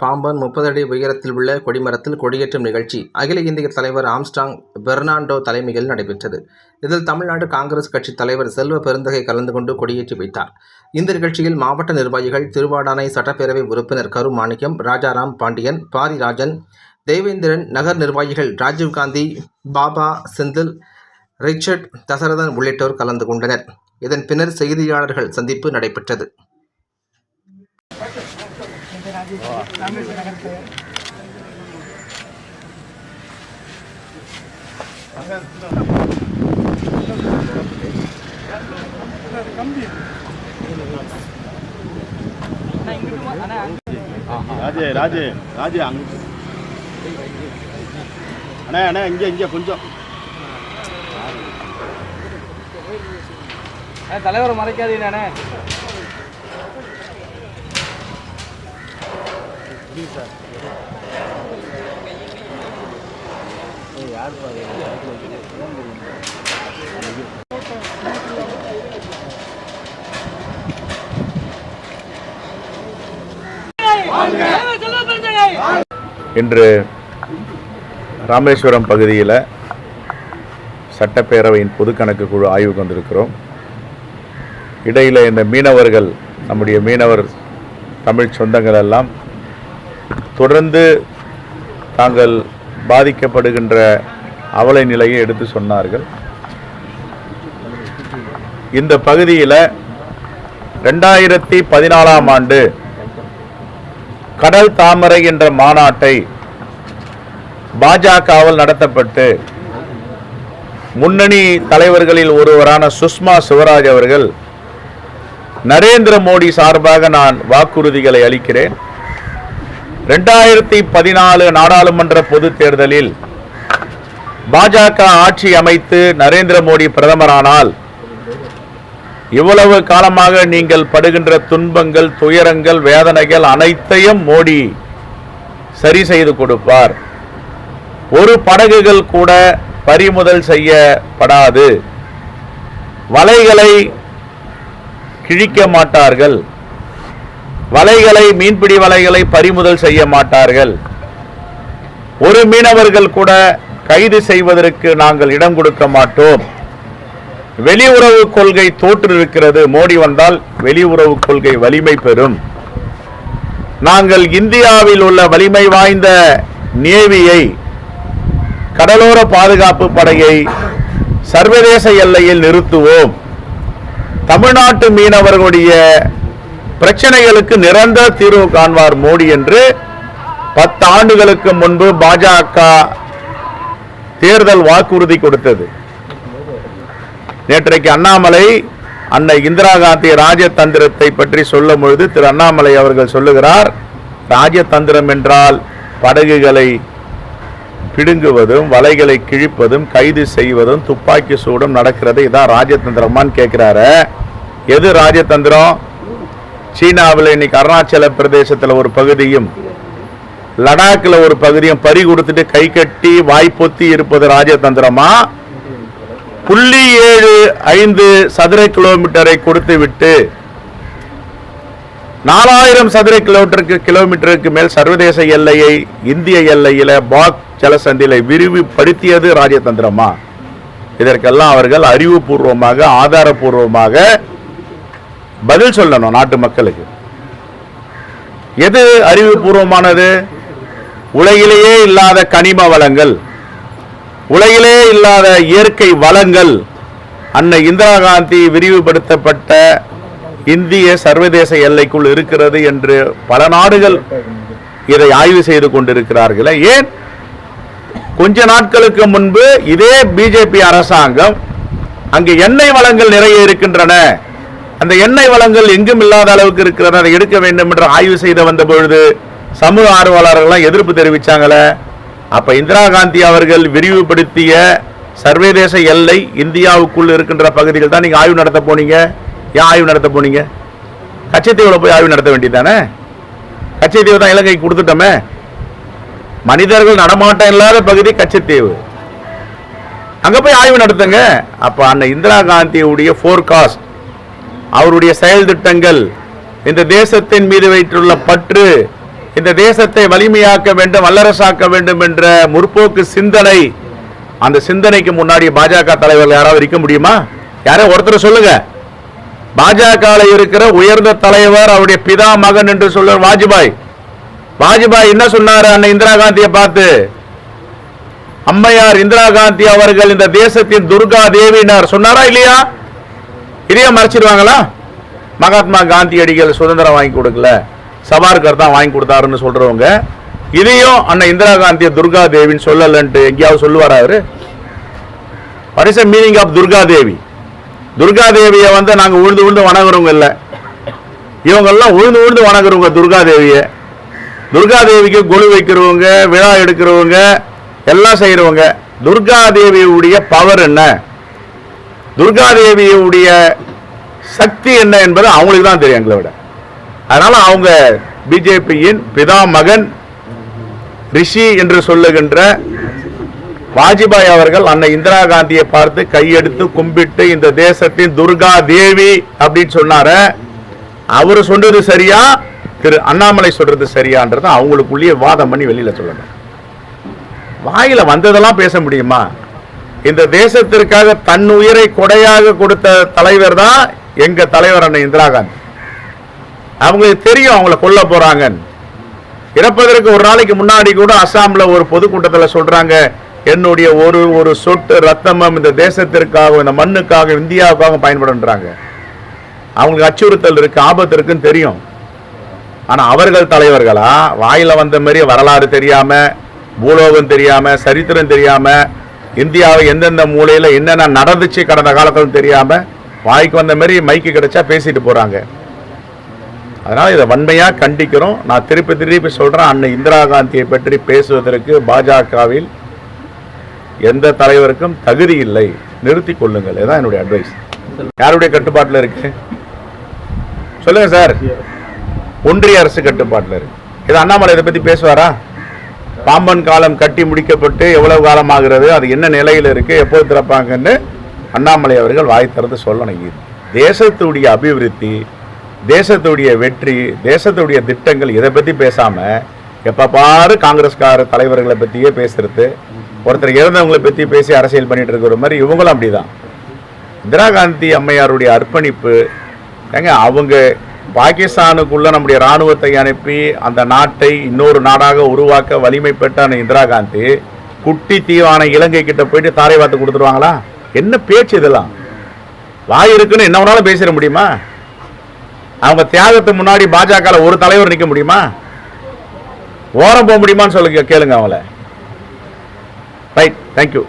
பாம்பன் முப்பது அடி உயரத்தில் உள்ள கொடிமரத்தில் கொடியேற்றும் நிகழ்ச்சி. அகில இந்திய தலைவர் ஆம்ஸ்டாங் பெர்னாண்டோ தலைமையில் நடைபெற்றது. இதில் தமிழ்நாடு காங்கிரஸ் கட்சி தலைவர் செல்வ பெருந்தகை கலந்து கொண்டு கொடியேற்றி வைத்தார். இந்த நிகழ்ச்சியில் மாவட்ட நிர்வாகிகள் திருவாடானை சட்டப்பேரவை உறுப்பினர் கரு மாணிக்கம் ராஜாராம் பாண்டியன் பாரிராஜன் தேவேந்திரன் நகர் நிர்வாகிகள் ராஜீவ்காந்தி பாபா செந்தில் ரிச்சர்ட் தசரதன் உள்ளிட்டோர் கலந்து கொண்டனர். இதன் பின்னர் செய்தியாளர்கள் சந்திப்பு நடைபெற்றது. கம்பி ராஜே ராஜே ராஜே அங்க. அண்ணா அண்ணா இங்கே இங்கே கொஞ்சம். தலைவரை மறைக்காதீங்க அண்ணே. இன்று ராமேஸ்வரம் பகுதியில் சட்டப்பேரவையின் பொது கணக்கு குழு ஆய்வுக்கு வந்திருக்கிறோம் இடையில் இந்த மீனவர்கள் நம்முடைய மீனவர் தமிழ் சொந்தங்கள் எல்லாம் தொடர்ந்து தாங்கள் பாதிக்கப்படுகின்ற அவலை நிலையை எடுத்து சொன்னார்கள். இந்த பகுதியில் ரெண்டாயிரத்தி பதினாலாம் ஆண்டு கடல் தாமரை என்ற மாநாட்டை பாஜகவால் நடத்தப்பட்டு முன்னணி தலைவர்களில் ஒருவரான சுஷ்மா சிவராஜ் அவர்கள் நரேந்திர மோடி சார்பாக நான் வாக்குறுதிகளை அளிக்கிறேன். ரெண்டாயிரத்தி பதினாலு நாடாளுமன்ற பொதுத் தேர்தலில் பாஜக ஆட்சி அமைத்து நரேந்திர மோடி பிரதமரானால் இவ்வளவு காலமாக நீங்கள் படுகின்ற துன்பங்கள் துயரங்கள் வேதனைகள் அனைத்தையும் மோடி சரி செய்து கொடுப்பார். ஒரு படகுகள் கூட பறிமுதல் செய்யப்படாது. வலைகளை கிழிக்க மாட்டார்கள். வலைகளை மீன்பிடி வலைகளை பறிமுதல் செய்ய மாட்டார்கள். ஒரு மீனவர்கள் கூட கைது செய்வதற்கு நாங்கள் இடம் கொடுக்க மாட்டோம். வெளியுறவு கொள்கை தோற்றிருக்கிறது. மோடி வந்தால் வெளியுறவு கொள்கை வலிமை பெறும். நாங்கள் இந்தியாவில் உள்ள வலிமை வாய்ந்த நேவியை கடலோர பாதுகாப்பு படையை சர்வதேச எல்லையில் நிறுத்துவோம். தமிழ்நாட்டு மீனவர்களுடைய பிரச்சனைகளுக்கு நிரந்தர தீர்வு காண்பார் மோடி என்று பத்து ஆண்டுகளுக்கு முன்பு பாஜக தேர்தல் வாக்குறுதி கொடுத்தது. நேற்றைக்கு அண்ணாமலை அன்னை இந்திரா காந்தி ராஜதந்திரத்தை பற்றி சொல்லும் பொழுது திரு அண்ணாமலை அவர்கள் சொல்லுகிறார் ராஜதந்திரம் என்றால் படகுகளை பிடுங்குவதும் வலைகளை கிழிப்பதும் கைது செய்வதும் துப்பாக்கி சூடும் நடக்கிறது இதான் ராஜதந்திரமான்னு கேட்கிறாரு. எது ராஜதந்திரம்? சீனாவில் இன்னைக்கு அருணாச்சல பிரதேசத்தில் ஒரு பகுதியும் லடாக்கில் ஒரு பகுதியும் பறி கொடுத்துட்டு கை கட்டி வாய்ப்பொத்தி இருப்பது ராஜதந்திரமா? புள்ளி ஏழு ஐந்து சதுர கிலோமீட்டரை கொடுத்து விட்டு நாலாயிரம் சதுர கிலோமீட்டருக்கு கிலோமீட்டருக்கு மேல் சர்வதேச எல்லையை இந்திய எல்லையில பாக் ஜலசந்தில விரிவுபடுத்தியது ராஜதந்திரமா? இதற்கெல்லாம் அவர்கள் அறிவுபூர்வமாக ஆதாரபூர்வமாக பதில் சொல்லணும் நாட்டு மக்களுக்கு. எது அறிவுபூர்வமானது? உலகிலேயே இல்லாத கனிம வளங்கள் உலகிலே இல்லாத இயற்கை வளங்கள். அன்னை இந்திரா காந்தி விரிவுபடுத்தப்பட்ட இந்திய சர்வதேச எல்லைக்குள் இருக்கிறது என்று பல நாடுகள் இதை ஆய்வு செய்து கொண்டிருக்கிறார்களே. ஏன்? கொஞ்ச நாட்களுக்கு முன்பு இதே பிஜேபி அரசாங்கம் அங்கு எண்ணெய் வளங்கள் நிறைய இருக்கின்றன. அந்த எண்ணெய் வளங்கள் எங்கும் இல்லாத அளவுக்கு இருக்கிறத அதை எடுக்க வேண்டும் என்று ஆய்வு செய்து வந்த பொழுது சமூக ஆர்வலர்கள்லாம் எதிர்ப்பு தெரிவித்தாங்களே அப்போ இந்திரா காந்தி அவர்கள் விரிவுபடுத்திய சர்வதேச எல்லை இந்தியாவுக்குள் இருக்கின்ற பகுதிகள் தான் நீங்கள் ஆய்வு நடத்த போனீங்க. ஏன் ஆய்வு நடத்த போனீங்க? கச்சத்தீவில் போய் ஆய்வு நடத்த வேண்டியதானே கச்சத்தீவு தான் இலங்கைக்கு கொடுத்துட்டோமே. மனிதர்கள் நடமாட்டம் இல்லாத பகுதி கச்சத்தீவு. அங்கே போய் ஆய்வு நடத்துங்க. அப்போ அந்த இந்திரா காந்தியுடைய ஃபோர்காஸ்ட் அவருடைய செயல் திட்டங்கள் இந்த தேசத்தின் மீது வைத்துள்ள பற்று இந்த தேசத்தை வலிமையாக்க வேண்டும் வல்லரசாக்க வேண்டும் என்ற முற்போக்கு சிந்தனை அந்த சிந்தனைக்கு முன்னாடி பாஜக தலைவர்கள் யாராவது இருக்க முடியுமா? யாரோ ஒருத்தர் சொல்லுங்க. பாஜக இருக்கிற உயர்ந்த தலைவர் அவருடைய பிதா மகன் என்று சொல்ல வாஜ்பாய். வாஜ்பாய் என்ன சொன்னார் அண்ணன் இந்திரா காந்தியை பார்த்து? அம்மையார் இந்திரா காந்தி அவர்கள் இந்த தேசத்தின் துர்கா தேவினார் சொன்னாரா இல்லையா? இதையே மறைச்சிடுவாங்களா மகாத்மா காந்தியடிகள் சுதந்திரம் வாங்கி கொடுக்கல. சபார்கர் தான் வாங்கி கொடுத்தாருன்னு சொல்றவங்க. இதையும் அண்ணன் இந்திரா காந்தியை துர்கா தேவின்னு சொல்லலன்ட்டு எங்கேயாவது சொல்லுவாரா அவரு? What is meaning of Durga Devi? Durga தேவியை வந்து நாங்கள் உழுந்து உழுந்து வணங்குறவங்க இல்லை. இவங்கெல்லாம் உழுந்து உழுந்து வணங்குறவங்க துர்கா தேவியை. துர்கா தேவிக்கு கொலு வைக்கிறவங்க விழா எடுக்கிறவங்க எல்லாம் செய்கிறவங்க துர்கா தேவியுடைய பவர் என்ன? துர்கா தேவியுடைய சக்தி என்ன என்பது அவங்களுக்கு தான் தெரியும் எங்களை விட. அதனால அவங்க பிஜேபியின் பிதா மகன் ரிஷி என்று சொல்லுகின்ற வாஜ்பாய் அவர்கள் அன்னை இந்திரா காந்தியை பார்த்து கையெடுத்து கும்பிட்டு இந்த தேசத்தின் துர்கா தேவி அப்படின்னு சொன்னார. அவர் சொல்றது சரியா? திரு அண்ணாமலை சொல்றது சரியான்றது அவங்களுக்குள்ளேயே வாதம் பண்ணி வெளியில சொல்லணும் வாயில வந்ததெல்லாம் பேச முடியுமா? இந்த தேசத்திற்காக தன் உயிரை கொடையாக கொடுத்த தலைவர் தான் எங்க தலைவர் அண்ணன் இந்திரா காந்தி. அவங்களுக்கு தெரியும் அவங்கள கொல்ல போறாங்க இறப்பதற்கு ஒரு நாளைக்கு முன்னாடி கூட அசாம்ல ஒரு பொதுக்கூட்டத்தில் சொல்றாங்க என்னுடைய ஒரு ஒரு சொட்டு ரத்தமும் இந்த தேசத்திற்காக இந்த மண்ணுக்காக இந்தியாவுக்காக பயன்படுன்றாங்க. அவங்களுக்கு அச்சுறுத்தல் இருக்கு ஆபத்து இருக்குன்னு தெரியும். ஆனா அவர்கள் தலைவர்களா வாயில வந்த மாதிரி வரலாறு தெரியாம பூலோகம் தெரியாம சரித்திரம் தெரியாம இந்தியாவை எந்தெந்த மூலையில் என்னென்ன நடந்துச்சு கடந்த காலத்தில் தெரியாமல் வாய்க்கு வந்த மாரி மைக்கு கிடைச்சா பேசிட்டு போகிறாங்க அதனால் இதை வன்மையாக கண்டிக்கிறோம். நான் திருப்பி திருப்பி சொல்கிறேன் அன்னை இந்திரா காந்தியை பற்றி பேசுவதற்கு பாஜகவில் எந்த தலைவருக்கும் தகுதி இல்லை. நிறுத்தி கொள்ளுங்கள். இதுதான் என்னுடைய அட்வைஸ் யாருடைய கட்டுப்பாட்டில் இருக்கு? சொல்லுங்கள் சார். ஒன்றிய அரசு கட்டுப்பாட்டில் இருக்கு. இது அண்ணாமலை இதை பற்றி பேசுவாரா? பாம்பன் காலம் கட்டி முடிக்கப்பட்டு எவ்வளவு காலம் ஆகிறது அது என்ன நிலையில் இருக்கு எப்போது திறப்பாங்கன்னு அண்ணாமலை அவர்கள் வாய் திறந்து சொல்லணும். இது தேசத்துடைய அபிவிருத்தி தேசத்துடைய வெற்றி தேசத்துடைய திட்டங்கள் இதை பற்றி பேசாமல் எப்போ பாரு காங்கிரஸ்கார தலைவர்களை பற்றியே பேசுறது. ஒருத்தர் இறந்தவங்களை பற்றி பேசி அரசியல் பண்ணிட்டு இருக்கிற மாதிரி இவங்களும் அப்படிதான். இந்திரா காந்தி அம்மையாருடைய அர்ப்பணிப்பு ஏங்க அவங்க பாகிஸ்தானுக்குள்ள நம்முடைய ராணுவத்தை அனுப்பி அந்த நாட்டை இன்னொரு நாடாக உருவாக்க வலிமை பெற்ற இந்திரா காந்தி குட்டி தீவான இலங்கை கிட்ட போயிட்டு தாரை வாத்து கொடுத்துருவாங்களா? என்ன பேச்சு இதெல்லாம்? வாய் இருக்குன்னு என்ன வேணாலும் பேசிட முடியுமா? அவங்க தியாகத்துக்கு முன்னாடி பாஜக ஒரு தலைவர் நிற்க முடியுமா? ஓரம் போக முடியுமான்னு சொல்லுங்க கேளுங்க அவங்கள. Right thank you